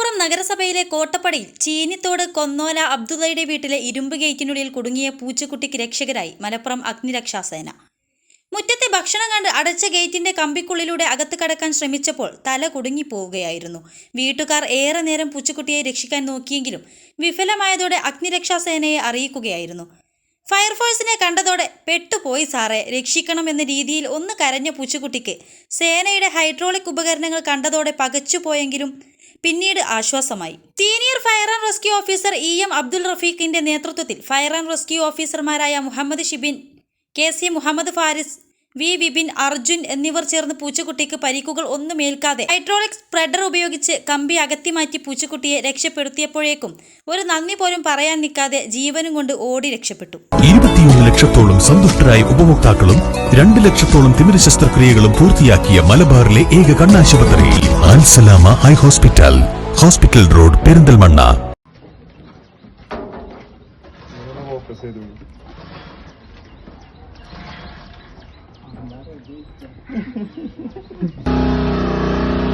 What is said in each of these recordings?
മലപ്പുറം നഗരസഭയിലെ കോട്ടപ്പടിയിൽ ചീനിത്തോട് കൊന്നോല അബ്ദുള്ളയുടെ വീട്ടിലെ ഇരുമ്പ് ഗേറ്റിനുള്ളിൽ കുടുങ്ങിയ പൂച്ചക്കുട്ടിക്ക് രക്ഷകരായി മലപ്പുറം അഗ്നിരക്ഷാസേന. മുറ്റത്തെ ഭക്ഷണം കണ്ട് അടച്ച ഗേറ്റിന്റെ കമ്പിക്കുള്ളിലൂടെ അകത്ത് കടക്കാൻ ശ്രമിച്ചപ്പോൾ തല കുടുങ്ങി പോവുകയായിരുന്നു. വീട്ടുകാർ ഏറെ നേരം പൂച്ചക്കുട്ടിയെ രക്ഷിക്കാൻ നോക്കിയെങ്കിലും വിഫലമായതോടെ അഗ്നിരക്ഷാസേനയെ അറിയിക്കുകയായിരുന്നു. ഫയർഫോഴ്സിനെ കണ്ടതോടെ പെട്ടുപോയി സാറേ രക്ഷിക്കണം എന്ന രീതിയിൽ ഒന്ന് കരഞ്ഞ പൂച്ചക്കുട്ടിക്ക്. സേനയുടെ ഹൈഡ്രോളിക് ഉപകരണങ്ങൾ കണ്ടതോടെ പകച്ചുപോയെങ്കിലും പിന്നീട് ആശ്വാസമായി. Senior fire and rescue officer E M Abdul റഫീഖിന്റെ നേതൃത്വത്തിൽ ഫയർ ആൻഡ് റെസ്ക്യൂ ഓഫീസർമാരായ Muhammad Shibin K C Muhammad Faris V Vipin Arjun എന്നിവർ ചേർന്ന് പൂച്ചക്കുട്ടിക്ക് പരിക്കുകൾ ഒന്നും ഏൽക്കാതെ ഹൈഡ്രോളിക് സ്പ്രെഡർ ഉപയോഗിച്ച് കമ്പി അകത്തി മാറ്റി പൂച്ചക്കുട്ടിയെ രക്ഷപ്പെടുത്തിയപ്പോഴേക്കും ഒരു നന്ദി പോലും പറയാൻ നിൽക്കാതെ ജീവനും കൊണ്ട് ഓടി രക്ഷപ്പെട്ടു. ഇരുപത്തിയൊന്ന് ലക്ഷത്തോളം സന്തുഷ്ടരായ ഉപഭോക്താക്കളും രണ്ട് ലക്ഷത്തോളം തിമിര ശസ്ത്രക്രിയകളും പൂർത്തിയാക്കിയ മലബാറിലെ ഏക കണ്ണാശുപത്രി ആൻസലാമ high hospital hospital road Perinthalmanna.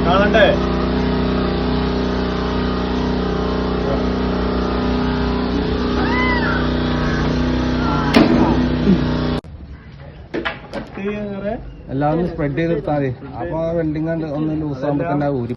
കാണണ്ടേ? എല്ലാവരും സ്പ്രെഡ് ചെയ്തെടുത്താൽ അപ്പൊ വെൽഡിങ് ഒന്ന് ലൂസ് ആകുമ്പോ തന്നെ ഊരി